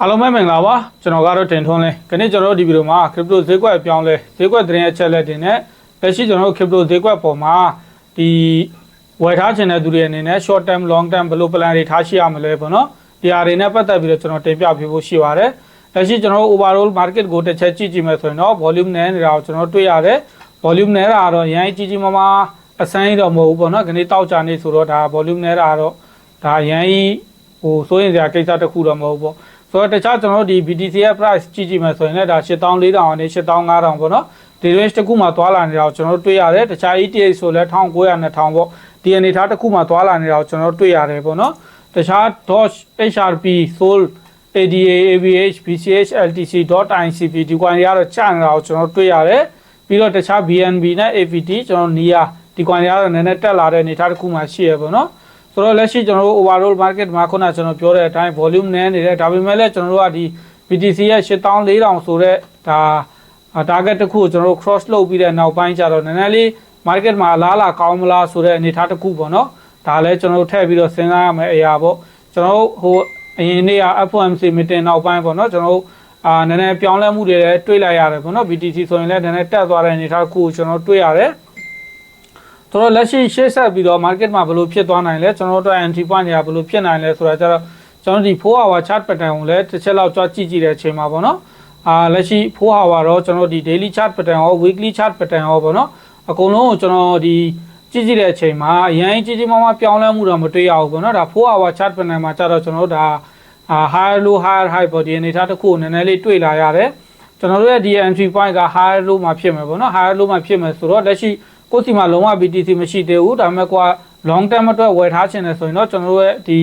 အားလုံးပဲမင်္ဂလာပါကျွန်တော်ကတော့တင်ထွန်းလဲခဏကျွန်တော်တို့ဒီဗီဒီယိုမှာ crypto ဈေးကွက်အပြောင်းလဲဈေးကွက်သတင်းအချက်လက်တွေနဲ့လက်ရှိကျွန်တော်တို့ crypto ဈေးကွက်ပေါ်မှာဒီဝယ်ထားခြင်းတဲ့သူတွေအနေနဲ့ short term long term ဘယ်လို plan တွေထားရှိရမလဲပေါ့နော်ဒီအရာတွေနဲ့ပတ်သက်ပြီးတော့ကျွန်တော်တင်ပြပေးဖို့ရှိပါတယ်လက်ရှိကျွန်တော်တို့ overall market ကိုတစ်ချက်ကြည့်ကြည့်မယ်ဆိုရင်တော့ volume နဲ့နေတာကိုကျွန်တော်တို့တွေ့ရတယ် volume နဲ့တာကတော့ရန်ကြီးကြီးမားမားအစမ်းတော့မဟုတ်ဘူးပေါ့နော်ခဏတောက်ကြနေဆိုတော့ဒါ volume နဲ့တာကတော့ဒါရန်ကြီးဟိုစိုးရင်စရာကိစ္စတစ်ခုတော့မဟုတ်ဘူးပေါ့ ဆိုတော့တခြားကျွန်တော်တို့ဒီ BTC ရဲ့ price ကြည့်ကြည့်မယ်ဆိုရင်လည်းဒါ8400ကနေ8500ပေါ့နော်ဒီ range တစ်ခုမှာသွားလာနေတာကိုကျွန်တော်တို့တွေ့ရတယ်တခြား ETH ဆိုလည်း1900နဲ့1000ပေါ့ဒီအနေထားတစ်ခုမှာသွားလာနေတာကိုကျွန်တော်တို့တွေ့ရတယ်ပေါ့နော်တခြား Doge HRP Sol ADA AVH BCH LTC .ICP ဒီကွန်တွေကတော့ချနေတာကိုကျွန်တော်တို့တွေ့ရတယ်ပြီးတော့တခြား BNB နဲ့ APT ကျွန်တော် NIA ဒီကွန်တွေကတော့နည်းနည်းတက်လာတဲ့အနေထားတစ်ခုမှာရှိရပေါ့နော် ဆိုတော့လက်ရှိကျွန်တော်တို့ overall market မှာခုနကကျွန်တော်ပြောတဲ့အတိုင်း volume နည်းနေတယ်ဒါပေမဲ့လည်းကျွန်တော်တို့ကဒီ BTC ရဲ့8400ဆိုတဲ့ဒါ target တစ်ခုကိုကျွန်တော်တို့ cross လုပ်ပြီးတဲ့နောက်ပိုင်းကျတော့နည်းနည်းလေး market မှာအလားအလာကောင်းမလားဆိုတဲ့အနေအထားတစ်ခုပေါ့နော်ဒါလည်းကျွန်တော်တို့ထည့်ပြီးတော့စဉ်းစားရမယ့်အရာပေါ့ကျွန်တော်တို့ဟိုအရင်နေ့က FOMC meeting နောက်ပိုင်းပေါ့နော်ကျွန်တော်တို့အာနည်းနည်းပြောင်းလဲမှုတွေလည်းတွေ့လိုက်ရတယ်ပေါ့နော် BTC ဆိုရင်လည်းနည်းနည်းတက်သွားတဲ့အနေအထားတစ်ခုကိုကျွန်တော်တွေ့ရတယ် ဆိုတော့လက်ရှိရှေ့ဆက်ပြီးတော့ market မှာဘယ်လိုဖြစ်သွားနိုင်လဲကျွန်တော်တို့ entry point တွေကဘယ်လိုဖြစ်နိုင်လဲဆိုတာကျတော့ကျွန်တော်ဒီ4 hour chart pattern ကိုလည်းတစ်ချက်လောက်ကြွကြည့်ကြည့်တဲ့အချိန်မှာပေါ့နော်အာလက်ရှိ4 hour တော့ကျွန်တော်ဒီ daily chart pattern ရော weekly chart pattern ရောပေါ့နော်အကုန်လုံးကိုကျွန်တော်ဒီကြည့်ကြည့်တဲ့အချိန်မှာအရင်ကြီးကြီးမားမားပြောင်းလဲမှုတော့မတွေ့ရဘူးပေါ့နော်ဒါ4 hour chart pattern မှာကျတော့ကျွန်တော်တို့ဒါအာ higher low higher high ပေါ့ဒီအနေထားတစ်ခုကိုနည်းနည်းလေးတွေ့လာရတယ်ကျွန်တော်တို့ရဲ့ဒီ entry point က higher low မှာဖြစ်မယ်ပေါ့နော် higher low မှာဖြစ်မယ်ဆိုတော့လက်ရှိ ကိုယ့်စီမှာလုံးဝ BTC မရှိသေးဘူးဒါပေမဲ့ကွာ long term အတွက်ဝယ်ထားခြင်းလဲဆိုရင်တော့ကျွန်တော်တို့ရဲ့ဒီ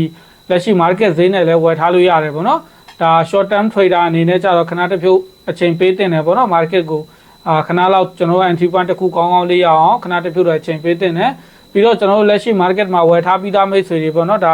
လက်ရှိ market ဈေးနဲ့လည်းဝယ်ထားလို့ရတယ်ပေါ့နော်ဒါ short term trader အနေနဲ့ကြတော့ခဏတစ်ဖြုတ်အချိန်ပေးတင်တယ်ပေါ့နော် market ကိုအာခဏလောက်ကျွန်တော်တို့ entry point တစ်ခုကောင်းကောင်းလေးရအောင်ခဏတစ်ဖြုတ်တော့အချိန်ပေးတင်တယ်ပြီးတော့ကျွန်တော်တို့လက်ရှိ market မှာဝယ်ထားပြီးသားမိတ်ဆွေတွေပေါ့နော်ဒါ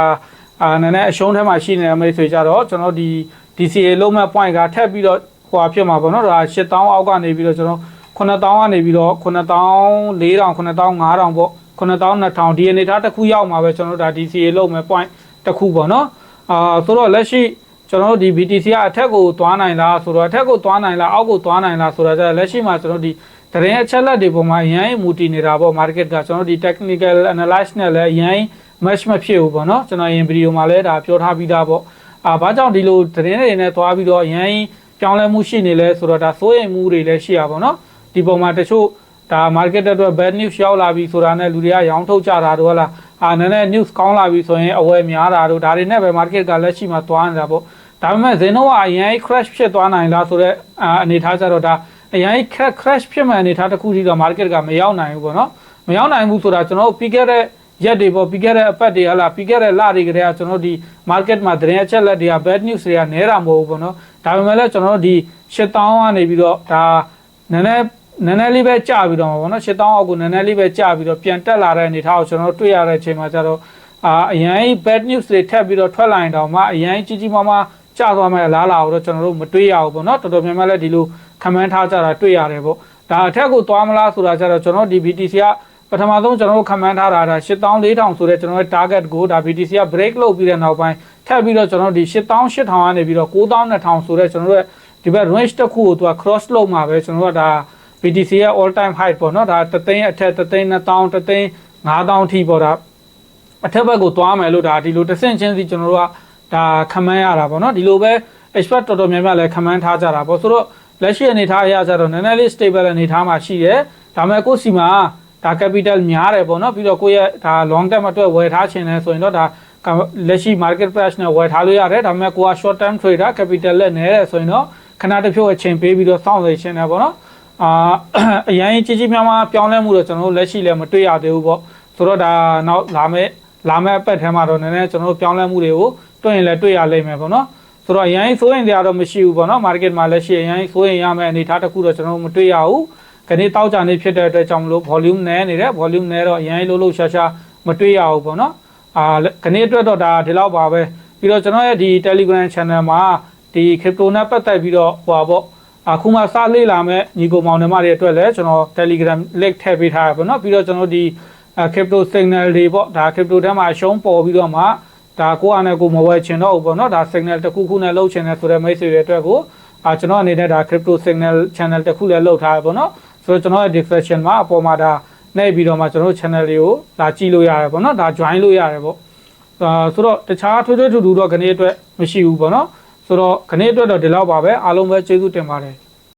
အာနည်းနည်းအရှုံးထဲမှာရှိနေတဲ့မိတ်ဆွေကြတော့ကျွန်တော်ဒီ DCA လုံးမဲ့ point ကထပ်ပြီးတော့ဟိုဖြစ်မှာပေါ့နော်ဒါ8000အောက်ကနေပြီးတော့ကျွန်တော် 9000ကနေပြီးတော့9400 9500ပေါ့9200ဒီအနေထားတစ်ခုရောက်မှာပဲကျွန်တော်တို့ဒါ DCA လုံးမယ် point တစ်ခုပေါ့နော်အာဆိုတော့လက်ရှိကျွန်တော်တို့ဒီ BTC ကအထက်ကိုသွားနိုင်လားဆိုတော့အထက်ကိုသွားနိုင်လားအောက်ကိုသွားနိုင်လားဆိုတော့လက်ရှိမှာကျွန်တော်ဒီတရင်အချက်လက်တွေပေါ်မှာအရင်မူတည်နေတာပေါ့ market ကကျွန်တော်ဒီ technical analysis နဲ့လည်းအရင် match မဖြစ်ဘူးပေါ့နော်ကျွန်တော်ရင်ဗီဒီယိုမှာလည်းဒါပြောထားပြီးသားပေါ့အာဘာကြောင့်ဒီလိုတရင်တွေနဲ့သွားပြီးတော့အရင်ပြောင်းလဲမှုရှိနေလဲဆိုတော့ဒါစိုးရိမ်မှုတွေလည်းရှိရပါတော့ ဒီပုံမှာတချို့ဒါ market အတွက် bad news ရောက်လာပြီဆိုတာနဲ့လူတွေကရောင်းထုတ်ကြတာတို့ဟလားအာနည်းနည်း news ကောင်းလာပြီဆိုရင်အဝယ်များတာတို့ဒါတွေနဲ့ပဲ market ကလက်ရှိမှာသွားနေတာပေါ့ဒါပေမဲ့ဇင်နိုကအရင် crash ဖြစ်သွားနိုင်လားဆိုတော့အနေထားကြတော့ဒါအရင် crash ဖြစ်မဲ့အနေထားတစ်ခုထိတော့ market ကမရောက်နိုင်ဘူးပေါ့နော်မရောက်နိုင်ဘူးဆိုတာကျွန်တော်တို့ပြီးခဲ့တဲ့ရက်တွေပေါ့ပြီးခဲ့တဲ့အပတ်တွေဟလာပြီးခဲ့တဲ့လတွေကတည်းကကျွန်တော်တို့ဒီ market မှာသတင်းအချက်လက်တွေက bad news တွေကနဲတာမဟုတ်ဘူးပေါ့နော်ဒါပေမဲ့လည်းကျွန်တော်တို့ဒီ8000ကနေပြီးတော့ဒါ နည်းနည်းနည်းနည်းလေးပဲကျပြီးတော့မှာပေါ့နော်8000အောက်ကိုနည်းနည်းလေးပဲကျပြီးတော့ပြန်တက်လာတဲ့အနေအထားကိုကျွန်တော်တို့တွေ့ရတဲ့အချိန်မှာကျတော့အာအရင် bad news တွေထပ်ပြီးတော့ထွက်လာရင်တော့မှအရင်ကြီးကြီးမားမားကျသွားမဲ့အလားလာကိုတော့ကျွန်တော်တို့မတွေ့ရဘူးပေါ့နော်တော်တော်များများလည်းဒီလိုခမန်းထားကြတာတွေ့ရတယ်ပေါ့ဒါအထက်ကိုသွားမလားဆိုတာကျတော့ကျွန်တော်ဒီ BTC ကပထမဆုံးကျွန်တော်တို့ခမန်းထားတာဒါ8400ဆိုတဲ့ကျွန်တော်ရဲ့ target ကိုဒါ BTC က break လုပ်ပြီးတဲ့နောက်ပိုင်းထပ်ပြီးတော့ကျွန်တော်ဒီ8800ကနေပြီးတော့9200ဆိုတဲ့ကျွန်တော်တို့ရဲ့ ဒီဘက် range တစ်ခုကိုသူက cross လုပ်မှာပဲကျွန်တော်တို့ကဒါ BTC ရဲ့ all time high ပေါ့နော်ဒါတသိန်းအထက်တသိန်း2000တသိန်း9000ထိပေါ့ဒါအထက်ဘက်ကိုသွားမယ်လို့ဒါဒီလိုတစ်ဆင့်ချင်းစီကျွန်တော်တို့ကဒါခမန်းရတာပေါ့နော်ဒီလိုပဲ expert တော်တော်များများလည်းခမန်းထားကြတာပေါ့ဆိုတော့လက်ရှိအနေထားအရကြတော့နည်းနည်းလေး stable အနေထားမှာရှိတယ်ဒါပေမဲ့ကိုယ့်စီမှာဒါ capital များတယ်ပေါ့နော်ပြီးတော့ကိုယ့်ရဲ့ဒါ long term အတွက်ဝယ်ထားခြင်းလဲဆိုရင်တော့ဒါလက်ရှိ market price နဲ့ဝယ်ထားလို့ရတယ်ဒါပေမဲ့ကိုက short term trader capital လက်နည်းတယ်ဆိုရင်တော့ ခဏတစ်ဖြုတ်အချိန်ပေးပြီးတော့စောင့်နေခြင်းတယ်ပေါ့နော်အာအရင်ကြီးကြီးမားမားပြောင်းလဲမှုတော့ကျွန်တော်တို့လက်ရှိလည်းမတွေ့ရသေးဘူးပေါ့ဆိုတော့ဒါနောက်လာမယ့်လာမယ့်အပတ်ထဲမှာတော့နည်းနည်းကျွန်တော်တို့ပြောင်းလဲမှုတွေကိုတွေ့ရင်လည်းတွေ့ရလိမ့်မယ်ပေါ့နော်ဆိုတော့အရင်ဆိုရင်တရားတော့မရှိဘူးပေါ့နော် market မှာလက်ရှိအရင်ဆိုရင်ရမယ့်အနေအထားတစ်ခုတော့ကျွန်တော်တို့မတွေ့ရဘူးခဏတောက်ကြနေဖြစ်တဲ့အတွက်ကြောင့်မလို့ volume နည်းနေတယ် volume နည်းတော့အရင်လို့လို့ရှာရှာမတွေ့ရဘူးပေါ့နော်အာခဏအတွက်တော့ဒါဒီလောက်ပါပဲပြီးတော့ကျွန်တော်ရဲ့ဒီ Telegram channel မှာ ဒီခရစ်တိုနဲ့ပတ်သက်ပြီးတော့ဟွာပေါ့အခုမှစလေ့လာမဲ့ညီကိုမောင်နှမတွေအတွက်လည်းကျွန်တော် Telegram link ထည့်ပေးထားရပါတော့ပြီးတော့ကျွန်တော်ဒီ crypto signal တွေပေါ့ဒါ crypto ထဲမှာအရှုံးပေါ်ပြီးတော့မှဒါကိုအနေကိုမဝယ်ချင်တော့ဘူးပေါ့နော်ဒါ signal တစ်ခုခုနဲ့လုပ်ချင်တယ်ဆိုတဲ့မိတ်ဆွေတွေအတွက်ကိုအာကျွန်တော်အနေနဲ့ဒါ crypto signal channel တစ်ခုလည်းလုပ်ထားရပေါ့နော်ဆိုတော့ကျွန်တော်ရဲ့ description မှာအပေါ်မှာဒါနှိပ်ပြီးတော့မှကျွန်တော် channel တွေကိုဒါကြည့်လို့ရတယ်ပေါ့နော်ဒါ join လို့ရတယ်ပေါ့အာဆိုတော့တခြားထွေးထွေးထူထူတော့ခဏအတွက်မရှိဘူးပေါ့နော် ဆိုတော့ခဏအတွက်တော့ဒီလောက်ပါပဲအားလုံးပဲကျေးဇူးတင်ပါတယ်